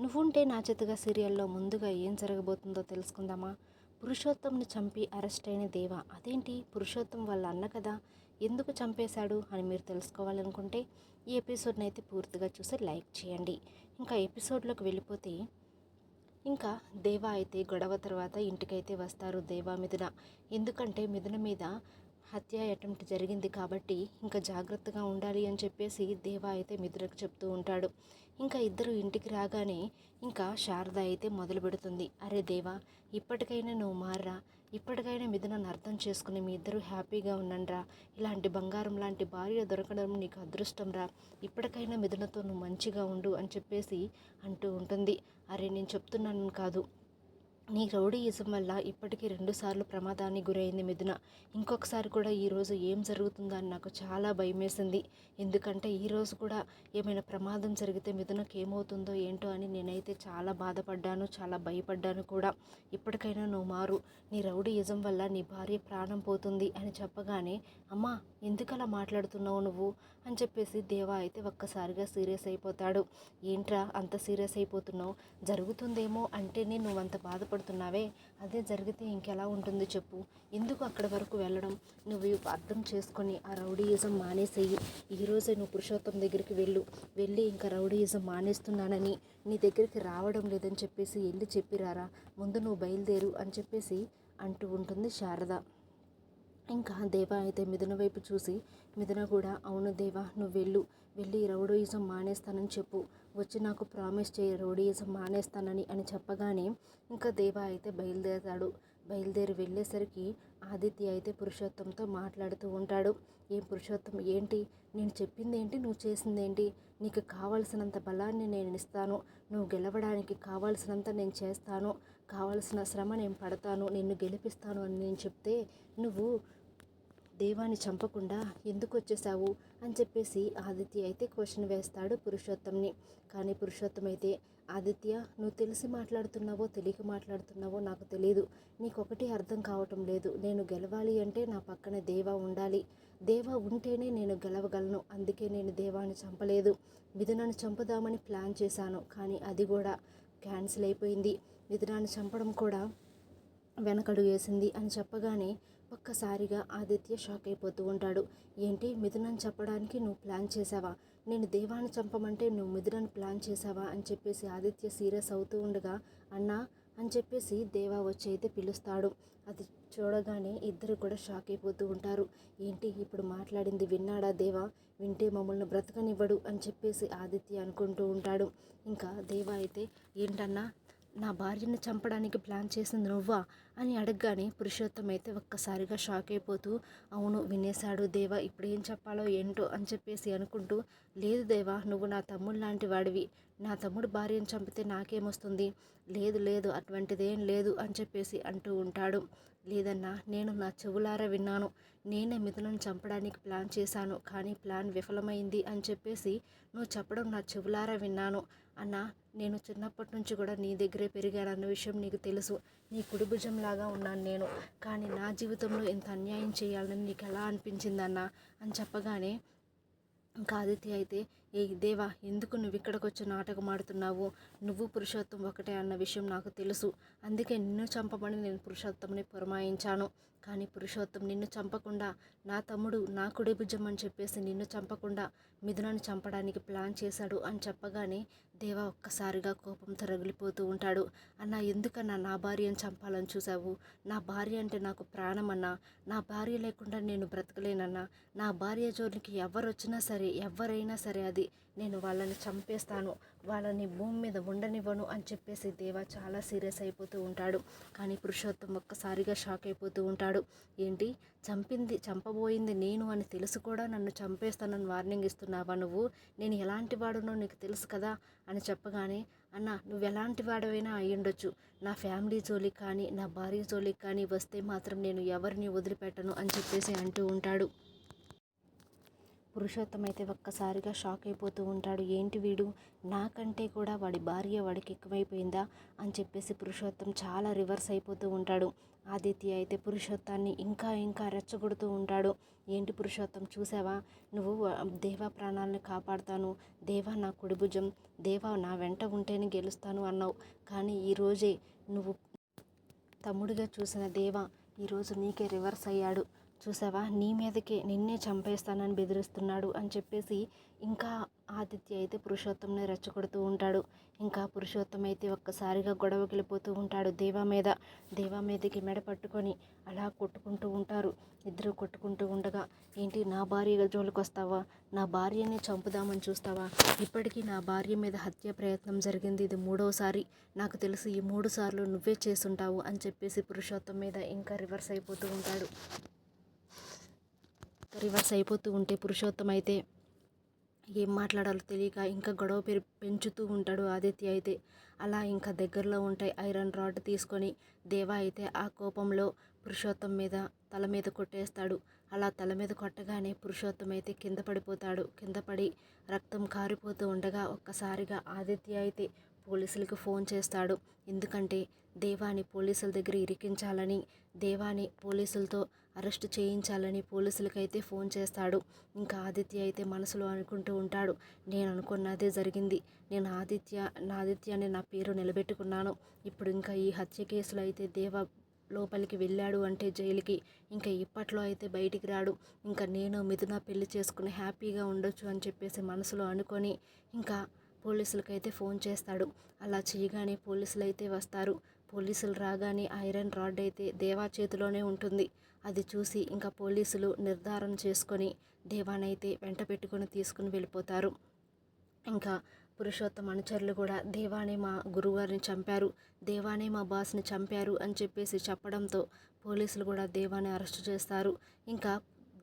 నువ్వుంటే నా చేతుగా సీరియల్లో ముందుగా ఏం జరగబోతుందో తెలుసుకుందామా? పురుషోత్తంని చంపి అరెస్ట్ అయిన దేవ. అదేంటి? పురుషోత్తం వాళ్ళ అన్న కదా. ఎందుకు చంపేశాడు అని మీరు తెలుసుకోవాలనుకుంటే ఈ ఎపిసోడ్ని అయితే పూర్తిగా చూసి లైక్ చేయండి. ఇంకా ఎపిసోడ్లోకి వెళ్ళిపోతే ఇంకా దేవ అయితే గొడవ తర్వాత ఇంటికైతే వస్తారు దేవా మిథున. ఎందుకంటే మిథున మీద హత్య అటెంప్ట్ జరిగింది కాబట్టి ఇంకా జాగ్రత్తగా ఉండాలి అని చెప్పేసి దేవ అయితే మిథునకు చెప్తూ ఉంటాడు. ఇంకా ఇద్దరు ఇంటికి రాగానే ఇంకా శారద అయితే మొదలు పెడుతుంది. అరే దేవా ఇప్పటికైనా నువ్వు మారరా. ఇప్పటికైనా మిథునను అర్థం చేసుకుని మీ ఇద్దరు హ్యాపీగా ఉండండిరా. ఇలాంటి బంగారం లాంటి భార్య దొరకడం నీకు అదృష్టం రా. ఇప్పటికైనా మిథునతో నువ్వు మంచిగా ఉండు అని చెప్పేసి అంటూ ఉంటుంది. అరే నేను చెప్తున్నాను కాదు. నీ రౌడీయిజం వల్ల ఇప్పటికీ రెండుసార్లు ప్రమాదానికి గురైంది మిథున. ఇంకొకసారి కూడా ఈరోజు ఏం జరుగుతుందో అని నాకు చాలా భయమేసింది. ఎందుకంటే ఈరోజు కూడా ఏమైనా ప్రమాదం జరిగితే మిథునకు ఏమవుతుందో ఏంటో అని నేనైతే చాలా బాధపడ్డాను చాలా భయపడ్డాను కూడా. ఇప్పటికైనా నువ్వు మారు. నీ రౌడీయిజం వల్ల నీ భార్య ప్రాణం పోతుంది అని చెప్పగానే అమ్మా ఎందుకలా మాట్లాడుతున్నావు నువ్వు? అని చెప్పేసి దేవా అయితే ఒక్కసారిగా సీరియస్ అయిపోతాడు. ఏంట్రా అంత సీరియస్ అయిపోతున్నావు? జరుగుతుందేమో అంటేనే నువ్వు అంత బాధపడుతున్నావే అదే జరిగితే ఇంకెలా ఉంటుంది చెప్పు. ఎందుకు అక్కడి వరకు వెళ్ళడం? నువ్వు అర్థం చేసుకొని ఆ రౌడీయిజం మానేసేయి. ఈరోజే నువ్వు పురుషోత్తం దగ్గరికి వెళ్ళు. వెళ్ళి ఇంకా రౌడీయిజం మానేస్తున్నానని నీ దగ్గరికి రావడం లేదని చెప్పేసి వెళ్ళి చెప్పిరారా? ముందు నువ్వు బయలుదేరు అని చెప్పేసి అంటూ ఉంటుంది శారద. ఇంకా దేవ అయితే మిథున వైపు చూసి మిథున కూడా అవును దేవా నువ్వు వెళ్ళు. వెళ్ళి రౌడోయిజం మానేస్తానని చెప్పు. వచ్చి నాకు ప్రామిస్ చేయి రౌడీయిజం మానేస్తానని అని చెప్పగానే ఇంకా దేవ అయితే బయలుదేరతాడు. బయలుదేరి వెళ్ళేసరికి ఆదిత్య అయితే పురుషోత్తంతో మాట్లాడుతూ ఉంటాడు. ఏం పురుషోత్తం ఏంటి? నేను చెప్పింది ఏంటి నువ్వు చేసింది ఏంటి నీకు కావలసినంత బలాన్ని నేను ఇస్తాను. నువ్వు గెలవడానికి కావాల్సినంత నేను చేస్తాను. కావలసిన శ్రమ నేను పడతాను. నిన్ను గెలిపిస్తాను అని నేను చెప్తే నువ్వు దేవాన్ని చంపకుండా ఎందుకు వచ్చేసావు అని చెప్పేసి ఆదిత్య అయితే క్వశ్చన్ వేస్తాడు పురుషోత్తంని. కానీ పురుషోత్తం అయితే ఆదిత్య నువ్వు తెలిసి మాట్లాడుతున్నావో తెలియక మాట్లాడుతున్నావో నాకు తెలియదు నీకొకటి అర్థం కావటం లేదు. నేను గెలవాలి అంటే నా పక్కన దేవా ఉండాలి. దేవా ఉంటేనే నేను గెలవగలను. అందుకే నేను దేవాన్ని చంపలేదు. మిథునాన్ని చంపుదామని ప్లాన్ చేశాను. కానీ అది కూడా క్యాన్సిల్ అయిపోయింది. మిథునాన్ని చంపడం కూడా వెనకడు వేసింది. అని చెప్పగానే ఒక్కసారిగా ఆదిత్య షాక్ అయిపోతూ ఉంటాడు. ఏంటి మిథునని చెప్పడానికి నువ్వు ప్లాన్ చేసావా నేను దేవాన్ని చంపమంటే నువ్వు మిథునని ప్లాన్ చేసావా అని చెప్పేసి ఆదిత్య సీరియస్ అవుతూ ఉండగా అన్నా అని చెప్పేసి దేవా వచ్చి అయితే పిలుస్తాడు. అది చూడగానే ఇద్దరు కూడా షాక్ అయిపోతూ ఉంటారు. ఏంటి ఇప్పుడు మాట్లాడింది విన్నాడా దేవా? వింటే మమ్మల్ని బ్రతకనివ్వడు అని చెప్పేసి ఆదిత్య అనుకుంటూ ఉంటాడు. ఇంకా దేవా అయితే ఏంటన్నా? నా భార్యను చంపడానికి ప్లాన్ చేసింది నువ్వా? అని అడగగానే పురుషోత్తం అయితే ఒక్కసారిగా షాక్ అయిపోతూ అవును వినేశాడు దేవా ఇప్పుడు ఏం చెప్పాలో ఏంటో అని చెప్పేసి అనుకుంటూ లేదు దేవా నువ్వు నా తమ్ముళ్ళ లాంటి వాడివి. నా తమ్ముడు భార్యను చంపితే నాకేమొస్తుంది? లేదు లేదు అటువంటిదేం లేదు అని చెప్పేసి అంటూ ఉంటాడు. లేదన్నా నేను నా చెవులారా విన్నాను. నేనే మిథులను చంపడానికి ప్లాన్ చేశాను. కానీ ప్లాన్ విఫలమైంది అని చెప్పేసి నువ్వు చెప్పడం నా చెవులారా విన్నాను. అన్న నేను చిన్నప్పటి నుంచి కూడా నీ దగ్గరే పెరిగాను అన్న విషయం నీకు తెలుసు. నీ కుడి భుజంలాగా ఉన్నాను నేను. కానీ నా జీవితంలో ఇంత అన్యాయం చేయాలని నీకు ఎలా అనిపించిందన్నా? అని చెప్పగానే ఇంకా ఆదిత్య అయితే ఏ దేవా ఎందుకు నువ్వు ఇక్కడికి వచ్చి నాటకం ఆడుతున్నావు? నువ్వు పురుషోత్తం ఒకటే అన్న విషయం నాకు తెలుసు. అందుకే నిన్ను చంపమని నేను పురుషోత్తంని పురమాయించాను. కానీ పురుషోత్తం నిన్ను చంపకుండా నా తమ్ముడు నా కుడి భుజం అని చెప్పేసి నిన్ను చంపకుండా మిథునాన్ని చంపడానికి ప్లాన్ చేశాడు అని చెప్పగానే దేవా ఒక్కసారిగా కోపంతో రగిలిపోతూ ఉంటాడు. అన్న ఎందుకన్నా నా భార్యను చంపాలని చూసావు నా భార్య అంటే నాకు ప్రాణం అన్నా నా భార్య లేకుండా నేను బ్రతకలేనన్నా? నా భార్య జోలికి ఎవరు వచ్చినా సరే ఎవరైనా సరే అది నేను వాళ్ళని చంపేస్తాను. వాళ్ళని భూమి మీద ఉండనివ్వను అని చెప్పేసి దేవా చాలా సీరియస్ అయిపోతూ ఉంటాడు. కానీ పురుషోత్తం ఒక్కసారిగా షాక్ అయిపోతూ ఉంటాడు. ఏంటి? చంపింది చంపబోయింది నేను అని తెలుసు కూడా నన్ను చంపేస్తానని వార్నింగ్ ఇస్తున్నావా నువ్వు? నేను ఎలాంటి వాడునో నీకు తెలుసు కదా అని చెప్పగానే అన్న నువ్వు ఎలాంటి వాడవైనా అయ్యుండొచ్చు నా ఫ్యామిలీ జోలికి కానీ నా భార్య జోలికి కానీ వస్తే మాత్రం నేను ఎవరిని వదిలిపెట్టను అని చెప్పేసి అంటూ ఉంటాడు. పురుషోత్తం అయితే ఒక్కసారిగా షాక్ అయిపోతూ ఉంటాడు. ఏంటి వీడు? నాకంటే కూడా వాడి భార్య వాడికి ఎక్కువైపోయిందా? అని చెప్పేసి పురుషోత్తం చాలా రివర్స్ అయిపోతూ ఉంటాడు. ఆదిత్య అయితే పురుషోత్తాన్ని ఇంకా ఇంకా రెచ్చగొడుతూ ఉంటాడు. ఏంటి పురుషోత్తం చూసావా? నువ్వు దేవా ప్రాణాలను కాపాడుతాను. దేవా నా కుడిభుజం. దేవా నా వెంట ఉంటేనే గెలుస్తాను అన్నావు. కానీ ఈరోజే నువ్వు తమ్ముడిగా చూసిన దేవ ఈరోజు నీకే రివర్స్ అయ్యాడు. చూసావా? నీ మీదకే నిన్నే చంపేస్తానని బెదిరిస్తున్నాడు అని చెప్పేసి ఇంకా ఆదిత్య అయితే పురుషోత్తంని రెచ్చగొడుతూ ఉంటాడు. ఇంకా పురుషోత్తం అయితే ఒక్కసారిగా గొడవకి వెళ్ళిపోతూ ఉంటాడు దేవా మీద. దేవా మీదకి మెడ పట్టుకొని అలా కొట్టుకుంటూ ఉంటారు. ఇద్దరు కొట్టుకుంటూ ఉండగా ఏంటి నా భార్య జోలికి వస్తావా? నా భార్యని చంపుదామని చూస్తావా? ఇప్పటికీ నా భార్య మీద హత్య ప్రయత్నం జరిగింది. ఇది మూడోసారి. నాకు తెలిసి ఈ మూడు సార్లు నువ్వే చేసుంటావు అని చెప్పేసి పురుషోత్తం మీద ఇంకా రివర్స్ అయిపోతూ ఉంటాడు. రివర్స్ అయిపోతూ ఉంటే పురుషోత్తం అయితే ఏం మాట్లాడాలో తెలియక ఇంకా గొడవ పెరి పెంచుతూ ఉంటాడు ఆదిత్య అయితే. అలా ఇంకా దగ్గరలో ఉంటాయి ఐరన్ రాడ్ తీసుకొని దేవా అయితే ఆ కోపంలో పురుషోత్తం మీద తల మీద కొట్టేస్తాడు. అలా తల మీద కొట్టగానే పురుషోత్తం అయితే కింద పడిపోతాడు. కింద పడి రక్తం కారిపోతూ ఉండగా ఒక్కసారిగా ఆదిత్య అయితే పోలీసులకు ఫోన్ చేస్తాడు. ఎందుకంటే దేవాని పోలీసుల దగ్గర ఇరికించాలని దేవాని పోలీసులతో అరెస్ట్ చేయించాలని పోలీసులకైతే ఫోన్ చేస్తాడు. ఇంకా ఆదిత్య అయితే మనసులో అనుకుంటూ ఉంటాడు. నేను అనుకున్నదే జరిగింది. నేను ఆదిత్య నా ఆదిత్య అనే నా పేరు నిలబెట్టుకున్నాను. ఇప్పుడు ఇంకా ఈ హత్య కేసులో అయితే దేవ లోపలికి వెళ్ళాడు అంటే జైలుకి. ఇంకా ఇప్పట్లో అయితే బయటికి రాడు. ఇంకా నేను మిథున పెళ్ళి చేసుకుని హ్యాపీగా ఉండొచ్చు అని చెప్పేసి మనసులో అనుకొని ఇంకా పోలీసులకైతే ఫోన్ చేస్తాడు. అలా చేయగానే పోలీసులు అయితే వస్తారు. పోలీసులు రాగానే ఐరన్ రాడ్ అయితే దేవా చేతిలోనే ఉంటుంది. అది చూసి ఇంకా పోలీసులు నిర్ధారణ చేసుకొని దేవానైతే వెంట పెట్టుకొని తీసుకుని వెళ్ళిపోతారు. ఇంకా పురుషోత్తమ అనుచరులు కూడా దేవానే మా గురువుగారిని చంపారు దేవానే మా బాస్ని చంపారు అని చెప్పేసి చెప్పడంతో పోలీసులు కూడా దేవాని అరెస్ట్ చేస్తారు. ఇంకా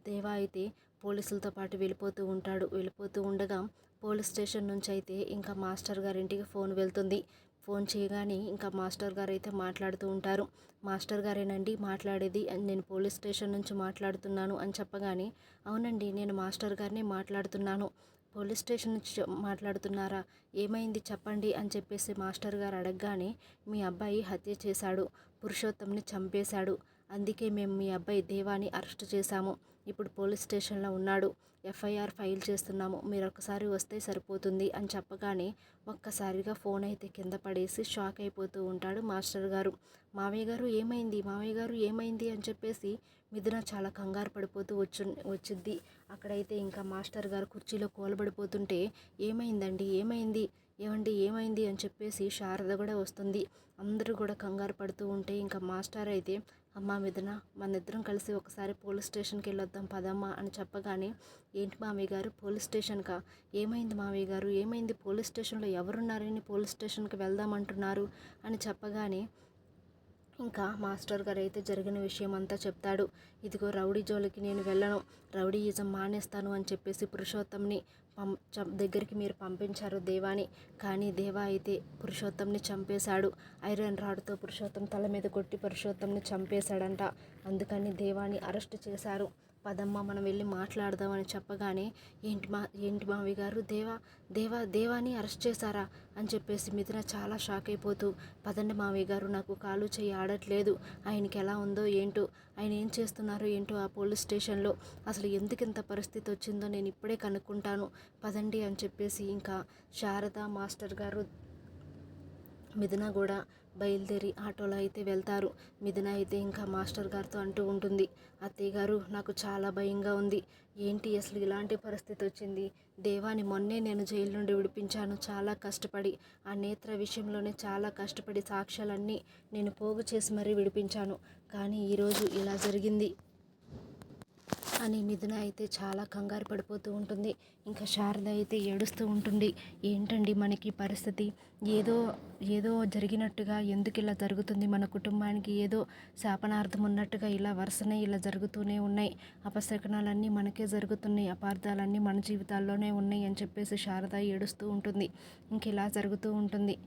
దేవా అయితే పోలీసులతో పాటు వెళ్ళిపోతూ ఉంటాడు. వెళ్ళిపోతూ ఉండగా పోలీస్ స్టేషన్ నుంచి అయితే ఇంకా మాస్టర్ గారింటికి ఫోన్ వెళ్తుంది. ఫోన్ చేయగానే ఇంకా మాస్టర్ గారు అయితే మాట్లాడుతూ ఉంటారు. మాస్టర్ గారేనండి మాట్లాడేది నేను పోలీస్ స్టేషన్ నుంచి మాట్లాడుతున్నాను అని చెప్పగానే అవునండి నేను మాస్టర్ గారిని మాట్లాడుతున్నాను. పోలీస్ స్టేషన్ నుంచి మాట్లాడుతున్నారా? ఏమైంది చెప్పండి అని చెప్పేసి మాస్టర్ గారు అడగగానే మీ అబ్బాయి హత్య చేశాడు. పురుషోత్తంని చంపేశాడు. అందుకే మేము మీ అబ్బాయి దేవాని అరెస్ట్ చేశాము. ఇప్పుడు పోలీస్ స్టేషన్లో ఉన్నాడు. ఎఫ్ఐఆర్ ఫైల్ చేస్తున్నాము. మీరు ఒకసారి వస్తే సరిపోతుంది అని చెప్పగానే ఒక్కసారిగా ఫోన్ అయితే కింద పడేసి షాక్ అయిపోతూ ఉంటాడు మాస్టర్ గారు. మావయ్య గారు ఏమైంది? మావయ్య గారు ఏమైంది? అని చెప్పేసి మిథున చాలా కంగారు పడిపోతూ వచ్చు వచ్చిద్ది. అక్కడైతే ఇంకా మాస్టర్ గారు కుర్చీలో కూలబడిపోతుంటే ఏమైందండి? ఏమైంది? ఏమండి ఏమైంది? అని చెప్పేసి శారద కూడా వస్తుంది. అందరూ కూడా కంగారు పడుతూ ఉంటే ఇంకా మాస్టర్ అయితే అమ్మ మిథున మన ఇద్దరం కలిసి ఒకసారి పోలీస్ స్టేషన్కి వెళ్ళొద్దాం పదమ్మా అని చెప్పగానే ఏంటి మామయ్య గారు పోలీస్ స్టేషన్కా? ఏమైంది మామయ్య గారు ఏమైంది? పోలీస్ స్టేషన్లో ఎవరున్నారని పోలీస్ స్టేషన్కి వెళ్దామంటున్నారు అని చెప్పగానే ఇంకా మాస్టర్ గారు అయితే జరిగిన విషయం అంతా చెప్తాడు. ఇదిగో రౌడీ జోలికి నేను వెళ్ళను. రౌడీయిజం మానేస్తాను అని చెప్పేసి పురుషోత్తంని పం దగ్గరికి మీరు పంపించారు దేవాని. కానీ దేవా అయితే పురుషోత్తంని చంపేశాడు. ఐరన్ రాడ్తో పురుషోత్తం తల మీద కొట్టి పురుషోత్తంని చంపేశాడంట. అందుకని దేవాని అరెస్ట్ చేశారు. పదమ్మ మనం వెళ్ళి మాట్లాడదామని చెప్పగానే ఏంటి మా ఏంటి మావి గారు? దేవా దేవా దేవాని అరెస్ట్ చేశారా? అని చెప్పేసి మిథున చాలా షాక్ అయిపోతూ పదండి మావి గారు నాకు కాలు చేయి ఆడట్లేదు. ఆయనకి ఎలా ఉందో ఏంటో ఆయన ఏం చేస్తున్నారో ఏంటో ఆ పోలీస్ స్టేషన్లో. అసలు ఎందుకు ఇంత పరిస్థితి వచ్చిందో నేను ఇప్పుడే కనుక్కుంటాను. పదండి అని చెప్పేసి ఇంకా శారద మాస్టర్ గారు మిథున కూడా బయలుదేరి ఆటోలో అయితే వెళ్తారు. మిథున అయితే ఇంకా మాస్టర్ గారితో అంటూ ఉంటుంది అత్తయ్య గారు నాకు చాలా భయంగా ఉంది. ఏంటి అసలు ఇలాంటి పరిస్థితి వచ్చింది? దేవాని మొన్నే నేను జైలు నుండి విడిపించాను. చాలా కష్టపడి ఆ నేత్ర విషయంలోనే చాలా కష్టపడి సాక్ష్యాలన్నీ నేను పోగు చేసి మరీ విడిపించాను. కానీ ఈరోజు ఇలా జరిగింది. అని మిథున అయితే చాలా కంగారు పడిపోతూ ఉంటుంది. ఇంకా శారద అయితే ఏడుస్తూ ఉంటుంది. ఏంటండి మనకి పరిస్థితి? ఏదో ఏదో జరిగినట్టుగా ఎందుకు ఇలా జరుగుతుంది? మన కుటుంబానికి ఏదో శాపనార్థం ఉన్నట్టుగా ఇలా వరుసనే ఇలా జరుగుతూనే ఉన్నాయి. అపశకనాలన్నీ మనకే జరుగుతున్నాయి. అపార్థాలన్నీ మన జీవితాల్లోనే ఉన్నాయి అని చెప్పేసి శారద ఏడుస్తూ ఉంటుంది. ఇంక ఇలా జరుగుతూ ఉంటుంది.